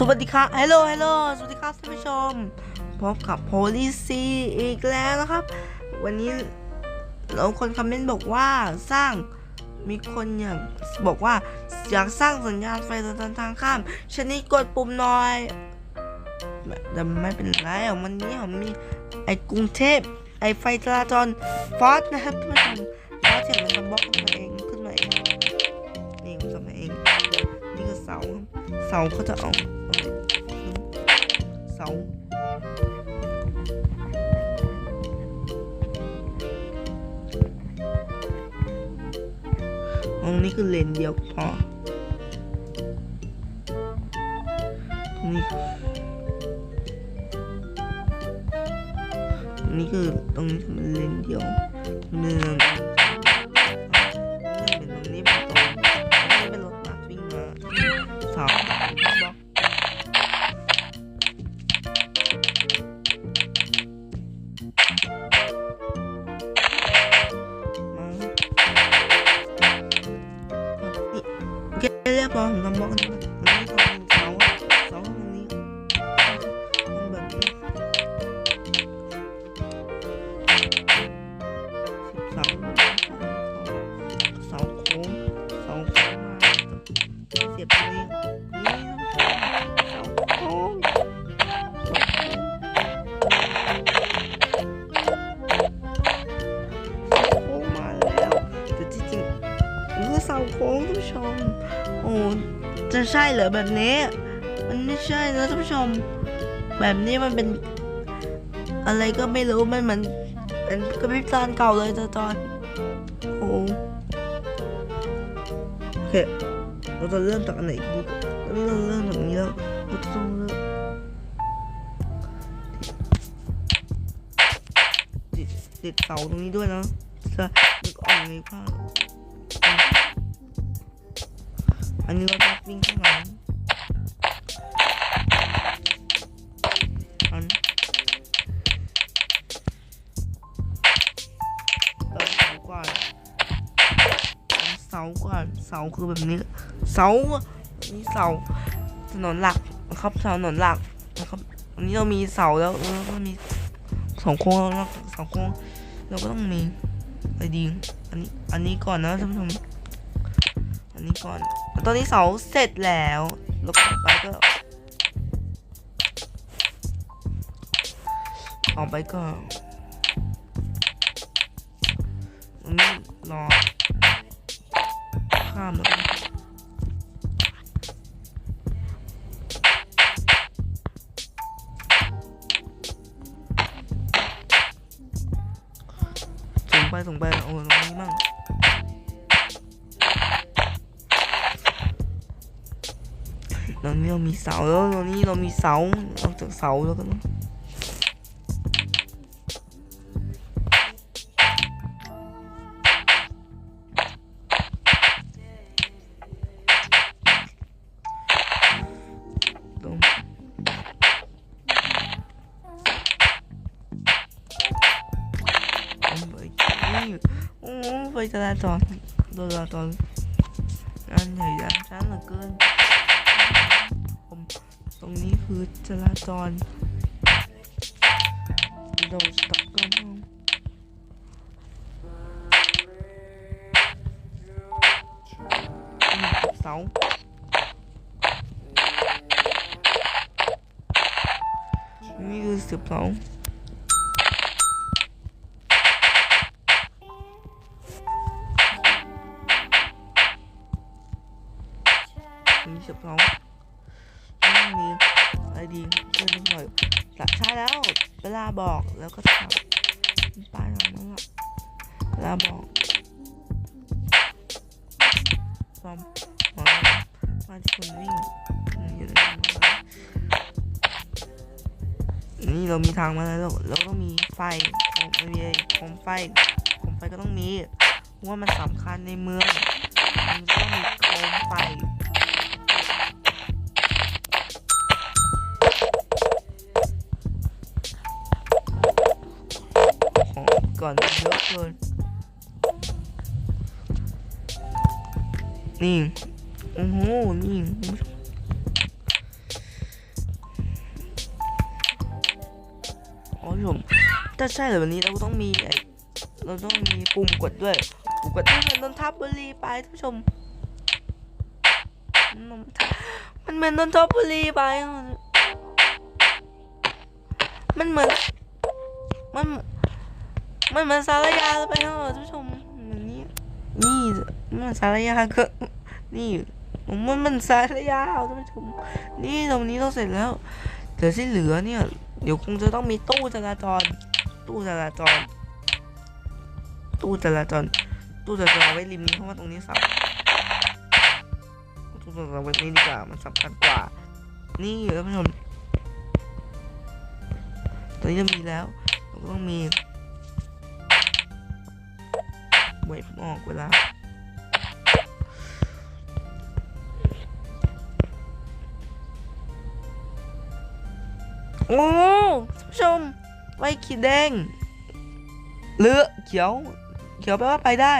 สวัสดีครับฮัลโหลฮัลโหลสวัสดีครับท่านผู้ชม พบกับโพลิซีอีกแล้วนะครับ วันนี้เราคนคอมเมนต์บอกว่าสร้างมีคนอยากบอกว่าอยากสร้างสัญญาณไฟตรงทางข้ามชนิดกดปุ่มหน่อยแต่ไม่เป็นไรวันนี้ผมมีไอ้กรุงเทพไอ้ไฟจราจรฟอสนะครับท่านผู้ชมแล้วเสียงมันทำบล็อก เสาเสาเขาจะเอาเอาเสาตรงนี้คือเลนเดียวพอตรงนี้ตรงนี้คือตรงนี้คือเลนเดียวเนิน โอเคเรียบร้อยผมทำบล็อกกันาโค้งท่านผู้ชม โอ้จะใช่เหรอแบบนี้ มันไม่ใช่นะท่านผู้ชม แบบนี้มันเป็น อะไรก็ไม่รู้มันเหมือนเป็นกระพริบตาเก่าเลยจอจอนโอ้โอเคเราจะเริ่มจากอันไหนดีเราเริ่มเริ่มจากนี้แล้วเราจะต้องเริ่มติดเสาตรงนี้ด้วยนะจะนึกออกเลยว่า อันนี้เราจะวิ่งข้างหลังอันเติมเสาก่อนเสาก่อนเสาคือแบบนี้ เสาอันนี้เสาถนนหลักนะครับถนนหลักนะครับอันนี้เรามีเสาแล้วเออก็มีเสาโค้งแล้วเสาโค้งเราก็ต้องมีอะไรดีอันนี้อันนี้ก่อนนะท่านผู้ชม อันนี้ก่อน ตอนนี้เสาเสร็จแล้วแล้วก็ต่อไปก็ ออกไปก็ตรงนี้รอข้ามแล้วกันส่งไปส่งไปเอาตรงนี้มั่ง ตรงนี้เรามีเสาแล้วตรงนี้เรามีเสา ตรงโอ้ยนี่โอ้ไฟจราจราจรอันใหญ่อันช้าเหลือเกินผมตรงนี้คือจราจรเราสต็อกกอร์ห้องเสานี่คือสิบสองมีสิบสอง อะไรดีช่วยนิดหน่อยจะใช่แล้ว เวลาบอกแล้วก็ทำป้ายหลังนั้นละเวลาบอกซ้อมหัวมาที่คนวิ่งอยู่ในนี่เรามีทางมาแล้วเราเราต้องมีไฟโคมมีโคมไฟโคมไฟก็ต้องมีเพราะว่ามันสำคัญในเมืองมันต้องมีโคมไฟ ก่อนเยอะเกินนี่โอ้โหนี่โอ้ยผมถ้าใช่เหรวันนี้เราต้องมีเราต้องมีปุ่มกดด้วยปุ่มกดที่เป็นนนทบุรีไปท่านชมมันเหมือนนนทบุรีไปมันเหมือนมัน มันเหมือนสารยาไปอะท่านผู้ชมเหมือนนี้นี่มันเหมือนสารยาก็นี่มันมันสารยาท่านผู้ชม นี่ตรงนี้เราเสร็จแล้วเหลือที่เหลือเนี่ย เดี๋ยวคงจะต้องมีตู้จราจร ตู้จราจร ตู้จราจร ตู้จราจรไว้ริมนี้เพราะว่าตรงนี้สับตู้จราจรไว้นี้ดีกว่ามันสำคัญกว่า นี่ท่านผู้ชมตอนนี้เรามีแล้วเราก็ต้องมี ไว้ผมออกเวลาโอ้ท่านผู้ชมไว้ขีดแดงเหลือเขียว เขียวแปลว่าไปได้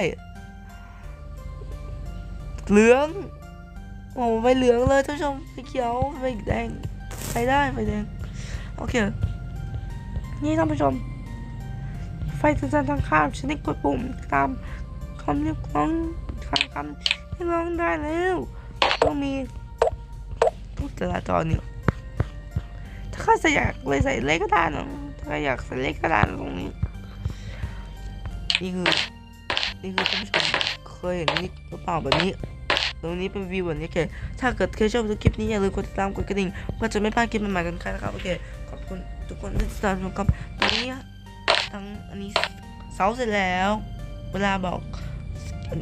เหลือง โอ้ไฟเหลืองเลยท่านผู้ชมไฟเขียวไฟแดง ไปได้ไฟแดง โอเค นี่ท่านผู้ชม ไฟสัญญาณทางข้ามชนิดกดปุ่มตามคำเรียกร้องคำคำเรียกร้องได้แล้วต้องมีตู้จราจรเนี่ยถ้าใครอยากเลยใส่เลขก็ได้นะถ้าใครอยากใส่เลขก็ได้นตรงนี้นี่คือนี่คือท่านผู้ชมเคยเห็นนี่หรือเปล่าแบบนี้ตรงนี้เป็นวิวแบบนี้โอเคถ้าเกิดเคยชอบดูคลิปนี้อย่าลืมกดติดตามกดกระดิ่งเพื่อจะไม่พลาดคลิปใหม่ๆกันค่ะนะครับโอเคขอบคุณทุกคนที่ติดตามชมครับตอนนี้ ทั้งอันนี้เสาเสร็จแล้ว เวลาบอก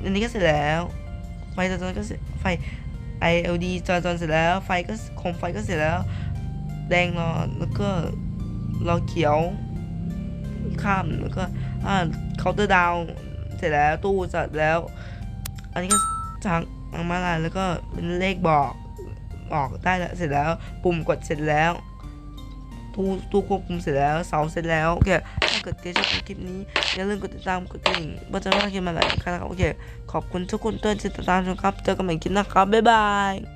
อันนี้ก็เสร็จแล้วไฟจราจรก็เสร็จไฟ ILD จราจรเสร็จแล้ว ไฟก็โคมไฟก็เสร็จแล้ว แดงรอแล้วก็รอเขียวข้ามแล้วก็อ่าเคาน์เตอร์ดาวเสร็จแล้วตู้เสร็จแล้ว อันนี้ก็ทางทางมาลายแล้วก็เป็นเลขบอกบอกได้แล้วเสร็จแล้ว ปุ่มกดเสร็จแล้วตู้ตู้ควบคุมเสร็จแล้วเสาเสร็จแล้วโอเค เกิดเกชอบคลิปนี้ อย่าลืมกดติดตามกดกระดิ่งเพื่อจะไม่พลาดคลิปใหม่ๆนะครับโอเค ขอบคุณทุกคนที่ติดตามชมครับ เจอกันใหม่คลิปหน้าครับ บ๊ายบาย